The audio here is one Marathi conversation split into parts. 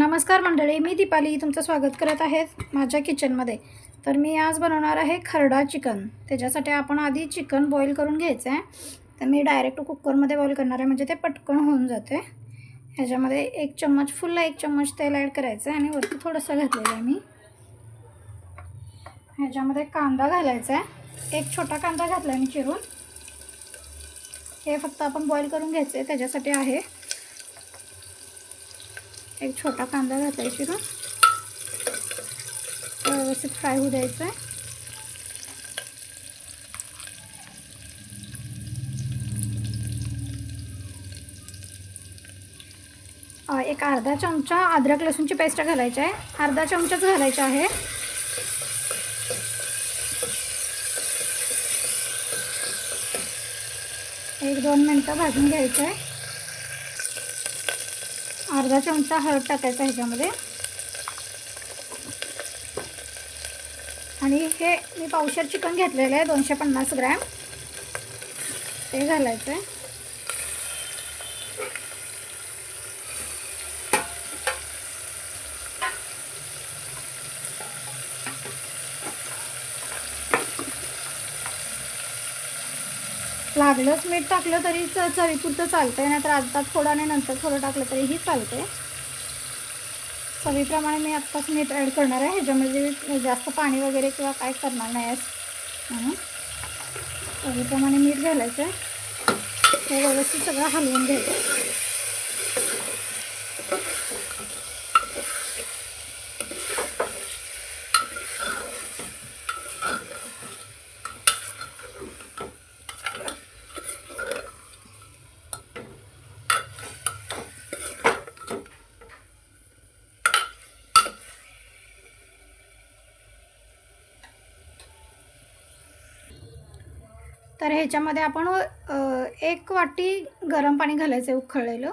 नमस्कार मंडळी मी दीपाली तुमचं स्वागत करत आहे माझ्या किचनमध्ये. तर मी आज बनवणार आहे खरडा चिकन. त्याच्यासाठी आपण आधी चिकन बॉईल करून घ्यायचं आहे तर मी डायरेक्ट कुकरमध्ये बॉईल करणार आहे म्हणजे ते पटकन होऊन जाते. ह्याच्यामध्ये एक चम्मच फुल एक चम्मच तेल ॲड करायचं आहे आणि वरती थोडंसं घातलेलं आहे मी. ह्याच्यामध्ये कांदा घालायचा आहे एक छोटा कांदा घातला आहे मी चिरून. हे फक्त आपण बॉईल करून घ्यायचं आहे त्याच्यासाठी आहे एक छोटा कांदा घातला आहे चिरून व्यवस्थित फ्राय होऊ द्यायचा आहे. एक अर्धा चमचा अद्रक लसूणची पेस्ट घालायची आहे. अर्धा चमचाच घालायचा आहे. एक दोन मिनटं भाजून घ्यायचं आहे. अर्धा चमचा हळद टाकायचा ह्याच्यामध्ये. आणि हे मी पावशर चिकन घेतलेलं आहे दोनशे पन्नास ग्रॅम. ते घालायचं आहे लागलंच मीठ टाकलं तरी च चवीपुरतं चालतं आहे नाहीतर आता थोडं आणि नंतर थोडं टाकलं तरीही चालते चवीप्रमाणे मी आत्ताच मीठ ॲड करणार आहे. ह्याच्यामध्ये जास्त पाणी वगैरे किंवा काय करणार नाही आहे म्हणून चवीप्रमाणे मीठ घालायचं आहे. हे व्यवस्थित सगळं हलवून घ्यायचं तर ह्याच्यामध्ये आपण एक वाटी गरम पाणी घालायचं आहे उकळलेलं.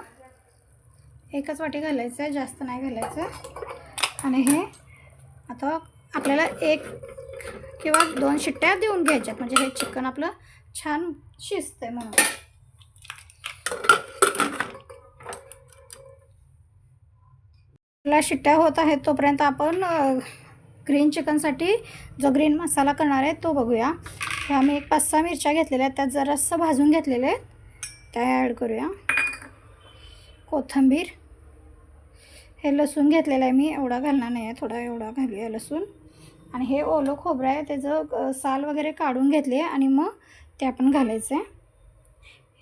एकच वाटी घालायचं आहे जास्त नाही घालायचं. आणि हे आता आपल्याला एक किंवा दोन शिट्ट्या देऊन घ्यायच्यात म्हणजे हे चिकन आपलं छान शिजतंय म्हणून. आपल्या शिट्ट्या होत आहेत तोपर्यंत आपण ग्रीन चिकनसाठी जो ग्रीन मसाला करणार आहे तो बघूया. ह्या मी एक पाच सहा मिरच्या घेतलेल्या आहेत. त्यात जरासं भाजून घेतलेले आहेत त्या ॲड करूया. कोथिंबीर. हे लसूण घेतलेलं आहे मी. एवढा घालणार नाही आहे. थोडा एवढा घालूया लसूण. आणि हे ओलं खोबरं आहे. त्याचं साल वगैरे काढून घेतले आणि मग ते आपण घालायचं आहे.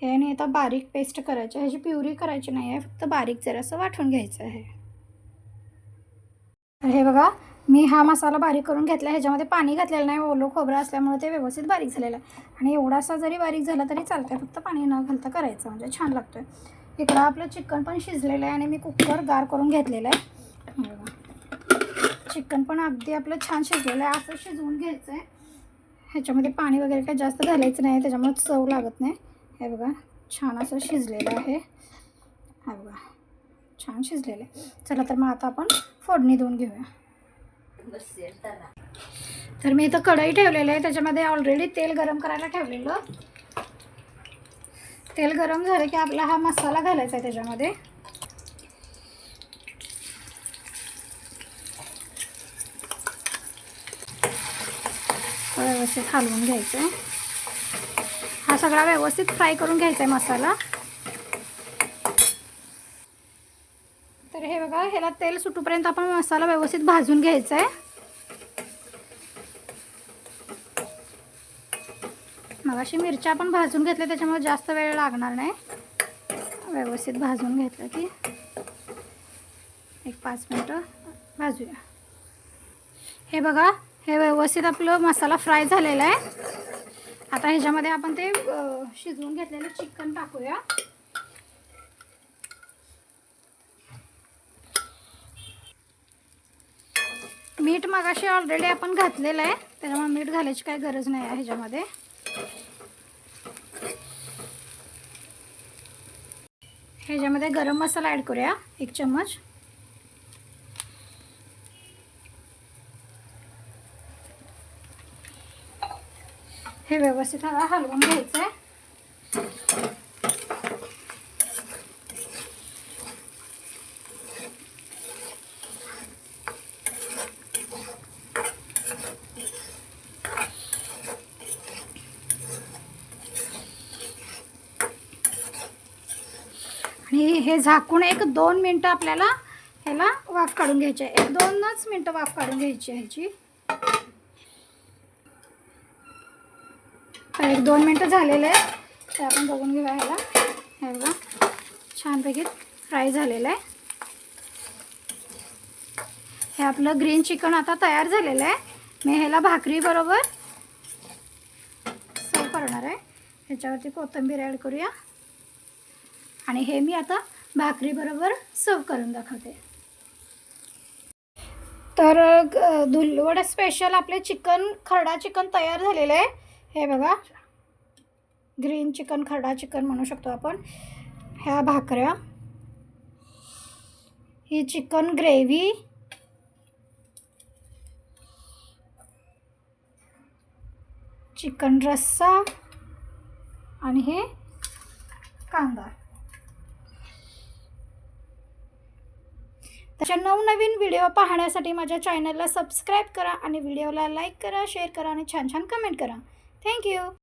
हे आणि आता बारीक पेस्ट करायची ह्याची प्युरी करायची नाही आहे. फक्त बारीक जरासं वाटून घ्यायचं आहे. हे बघा. मी हा मसाला बारीक करून घेतला ह्याच्यामध्ये पाणी घातलेलं नाही ओलं खोबरं असल्यामुळे ते व्यवस्थित बारीक झालेलं आहे. आणि एवढासा जरी बारीक झाला तरी चालतं आहे फक्त पाणी न घालता करायचं म्हणजे छान लागतो आहे इकडं आपलं चिकन पण शिजलेलं आहे आणि मी कुकर गार करून घेतलेलं आहे. बघा चिकन पण अगदी आपलं छान शिजलेलं आहे असं शिजवून घ्यायचं आहे ह्याच्यामध्ये पाणी वगैरे काही जास्त घालायचं नाही त्याच्यामुळे चव लागत नाही. हे बघा छान असं शिजलेलं आहे. हा बघा छान शिजलेलं आहे. चला तर मग आता आपण फोडणी देऊन घेऊया. तर मी इथं कढई ठेवलेलं आहे. त्याच्यामध्ये ऑलरेडी तेल गरम करायला ठेवलेलं. तेल गरम झालं की आपला हा मसाला घालायचा आहे त्याच्यामध्ये. व्यवस्थित हलवून घ्यायचं आहे. हा सगळा व्यवस्थित फ्राय करून घ्यायचा आहे मसाला. तर हे बघा ह्याला तेल सुटूपर्यंत आपण मसाला व्यवस्थित भाजून घ्यायचा आहे मग अशी मिरच्या आपण भाजून घेतल्या त्याच्यामुळे जास्त वेळ लागणार नाही. व्यवस्थित भाजून घेतलं की एक पाच मिनटं भाजूया. हे बघा हे व्यवस्थित आपलं मसाला फ्राय झालेला आहे. आता ह्याच्यामध्ये आपण ते शिजवून घेतलेलं चिकन टाकूया. मीठ मगाशी ऑलरेडी आपण घातलेलं आहे. त्याच्यामुळे मीठ घालायची काही गरज नाही आहे ह्याच्यामध्ये. ह्याच्यामध्ये गरम मसाला ॲड करूया एक चम्मच. हे व्यवस्थित आता हलवून घ्यायचं आहे आणि हे झाकून एक दोन मिनटं आपल्याला ह्याला वाफ काढून घ्यायची आहे. एक दोनच मिनटं वाफ काढून घ्यायची आहे ह्याची. तर एक दोन मिनटं झालेलं आहे ते आपण बघून घेऊया ह्याला. हे बघा छानपैकी फ्राय झालेलं आहे. हे आपलं ग्रीन चिकन आता तयार झालेलं आहे. मी ह्याला भाकरीबरोबर सर्व करणार आहे. ह्याच्यावरती कोथिंबीर ॲड करूया. आणि हे मी आता भाकरीबरोबर सर्व करून दाखवते. तर धुलवड स्पेशल आपले चिकन खरडा चिकन तयार झालेलं आहे. हे बघा. ग्रीन चिकन खरडा चिकन म्हणू शकतो आपण. ह्या भाकऱ्या. ही चिकन ग्रेव्ही चिकन रस्सा. आणि हे कांदा. अशा नवनवीन व्हिडिओ पाहण्यासाठी माझ्या चॅनलला सबस्क्राईब करा आणि व्हिडिओला लाईक करा शेअर करा आणि छान छान कमेंट करा. थँक्यू